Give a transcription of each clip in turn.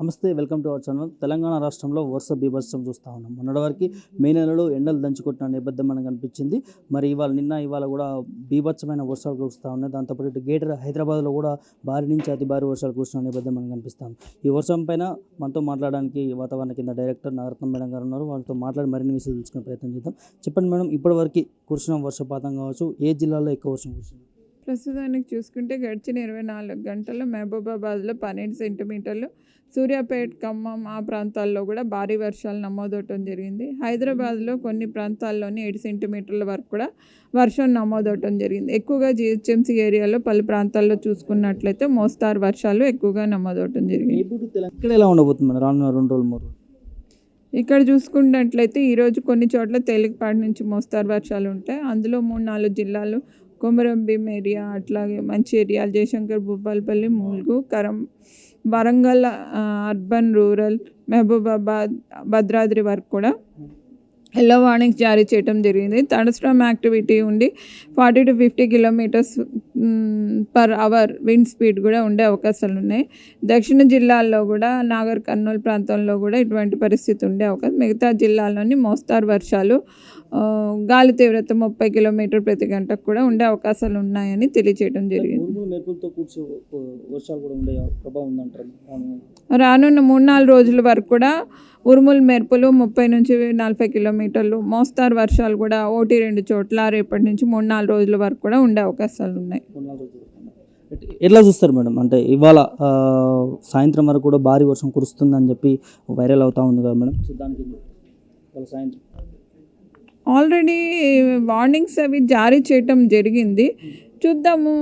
నమస్తే welcome to our channel. Telangana రాష్ట్రంలో వరుస బీభత్సం చూస్తూ ఉన్నాం. మొన్నటి వరకు మే నెలలో ఎండలు దంచుకొట్టిన నేపథ్యం మనకు కనిపించింది మరి ఇవాళ నిన్న ఇవాళ కూడా బీభత్సమైన వర్షాలు కురుస్తూ ఉన్నాయి. దాంతోపాటు ఇటు గ్రేటర్ హైదరాబాద్లో కూడా భారీ నుంచి అతి భారీ వర్షాలు కురుస్తున్న నేపథ్యం మనకు కనిపిస్తాం ఈ వర్షం పైన మనతో మాట్లాడడానికి వాతావరణ కింద డైరెక్టర్ నాగరత్నం మేడం గారు ఉన్నారు. వాళ్ళతో మాట్లాడి మరిన్ని విషయాలు తెలుసుకునే ప్రయత్నం చేద్దాం. చెప్పండి మేడం ఇప్పటివరకు కురిసిన వర్షపాతం కావచ్చు ఏ జిల్లాలో ఎక్కువ వర్షం కురిసింది? ప్రస్తుతానికి చూసుకుంటే గడిచిన ఇరవై నాలుగు గంటల్లో మహబూబాబాద్లో పన్నెండు సెంటీమీటర్లు సూర్యాపేట్ ఖమ్మం ఆ ప్రాంతాల్లో కూడా భారీ వర్షాలు నమోదవటం జరిగింది. హైదరాబాద్లో కొన్ని ప్రాంతాల్లోని ఏడు సెంటీమీటర్ల వరకు కూడా వర్షం నమోదవటం జరిగింది. ఎక్కువగా జిహెచ్ఎంసీ ఏరియాలో పలు ప్రాంతాల్లో చూసుకున్నట్లయితే మోస్తారు వర్షాలు ఎక్కువగా నమోదవటం జరిగింది. ఇప్పుడు ఇక్కడ ఎలా ఉండబోతుంది? రానున్న రెండు రోజులు మూడు ఇక్కడ చూసుకున్నట్లయితే ఈరోజు కొన్ని చోట్ల తేలికపాటి నుంచి మోస్తారు వర్షాలు ఉంటాయి. అందులో మూడు నాలుగు జిల్లాలు కొమరంభీం ఏరియా అట్లాగే మంచి ఏరియాలు జయశంకర్ భూపాలపల్లి మూల్గు కరం వరంగల్ అర్బన్ రూరల్ మహబూబాబాద్ భద్రాద్రి వరకు కూడా ఎల్లో వార్నింగ్స్ జారీ చేయడం జరిగింది. థండర్స్టామ్ యాక్టివిటీ ఉండి forty to fifty kilometers per hour wind speed కూడా ఉండే అవకాశాలు ఉన్నాయి. దక్షిణ జిల్లాల్లో కూడా నాగర్ కర్నూలు ప్రాంతంలో కూడా ఇటువంటి పరిస్థితి ఉండే అవకాశం. మిగతా జిల్లాల్లోని మోస్తారు వర్షాలు గాలి తీవ్రత ముప్పై కిలోమీటర్ ప్రతి గంటకు కూడా ఉండే అవకాశాలు ఉన్నాయని తెలియజేయడం జరిగింది. వర్షాలు కూడా ఉండే ప్రభావం రానున్న మూడు నాలుగు రోజుల వరకు కూడా ఉరుములు మెరుపులు ముప్పై నుంచి నలభై కిలోమీటర్లు. మోస్తారు వర్షాలు కూడా ఒకటి రెండు చోట్ల రేపటి నుంచి మూడు నాలుగు రోజుల వరకు కూడా ఉండే అవకాశాలు ఉన్నాయి. ఎట్లా చూస్తారు మేడం? అంటే ఇవాళ సాయంత్రం వరకు కూడా భారీ వర్షం కురుస్తుందని చెప్పి వైరల్ అవుతా ఉంది కదా మేడం? దానికి సాయంత్రం ఆల్రెడీ వార్నింగ్స్ అవి జారీ చేయటం జరిగింది. చూద్దాము.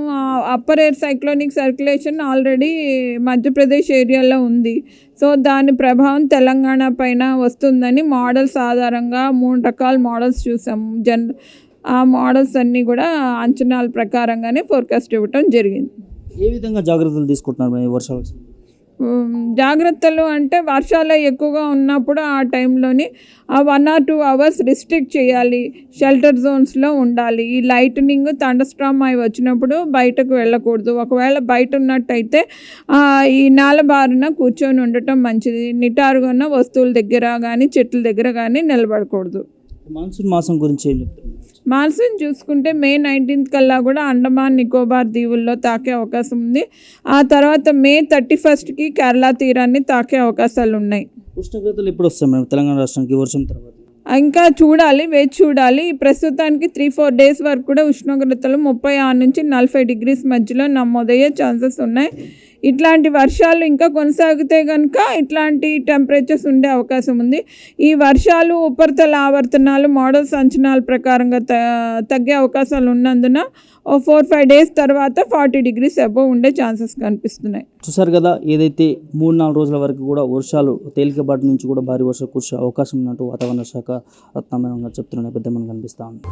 Upper air cyclonic circulation already Madhya Pradesh ఏరియాలో ఉంది. సో దాని ప్రభావం తెలంగాణ పైన వస్తుందని మోడల్స్ ఆధారంగా మూడు రకాల మోడల్స్ చూసాము. జన్ ఆ మోడల్స్ అన్నీ కూడా అంచనాల ప్రకారంగానే ఫోర్కాస్ట్ ఇవ్వటం జరిగింది. ఏ విధంగా జాగ్రత్తలు తీసుకుంటున్నారు వర్షాలు జాగ్రత్తలు అంటే వర్షాలు ఎక్కువగా ఉన్నప్పుడు ఆ టైంలోని ఆ one or two hours restrict చేయాలి. షెల్టర్ జోన్స్లో ఉండాలి. ఈ లైటనింగ్ తండస్ట్రామ్ అవి వచ్చినప్పుడు బయటకు వెళ్ళకూడదు. ఒకవేళ బయట ఉన్నట్టయితే ఈ నేల బారిన కూర్చొని ఉండటం మంచిది. నిటారుగా ఉన్న వస్తువుల దగ్గర కానీ చెట్ల దగ్గర కానీ నిలబడకూడదు. మాన్సూన్ మాసం గురించి ఏం చెప్తారు మాన్సూన్ చూసుకుంటే మే నైన్టీన్త్ కల్లా కూడా అండమాన్ నికోబార్ దీవుల్లో తాకే అవకాశం ఉంది. ఆ తర్వాత మే థర్టీ ఫస్ట్కి కేరళ తీరాన్ని తాకే అవకాశాలు ఉన్నాయి. ఉష్ణోగ్రతలు ఎప్పుడు వస్తాయి మేడం? తెలంగాణ రాష్ట్రానికి వర్షం తర్వాత? ఇంకా చూడాలి వేచి చూడాలి. ప్రస్తుతానికి త్రీ ఫోర్ డేస్ వరకు కూడా ఉష్ణోగ్రతలు ముప్పై ఆరు నుంచి నలభై డిగ్రీస్ మధ్యలో నమోదయ్యే ఛాన్సెస్ ఉన్నాయి. ఇట్లాంటి వర్షాలు ఇంకా కొనసాగితే కనుక ఇట్లాంటి టెంపరేచర్స్ ఉండే అవకాశం ఉంది. ఈ వర్షాలు ఉపరితల ఆవర్తనాలు మోడల్స్ అంచనాల ప్రకారంగా త తగ్గే అవకాశాలు ఉన్నందున ఓ ఫోర్ ఫైవ్ డేస్ తర్వాత ఫార్టీ డిగ్రీస్ అబోవ్ ఉండే ఛాన్సెస్ కనిపిస్తున్నాయి. చూసారు కదా ఏదైతే మూడు నాలుగు రోజుల వరకు కూడా వర్షాలు తేలికపాటి నుంచి కూడా భారీ వర్షాలు కురిసే అవకాశం ఉన్నట్టు వాతావరణ శాఖ రత్నమైన చెప్తున్న నేపథ్యం మనకు కనిపిస్తా ఉంది.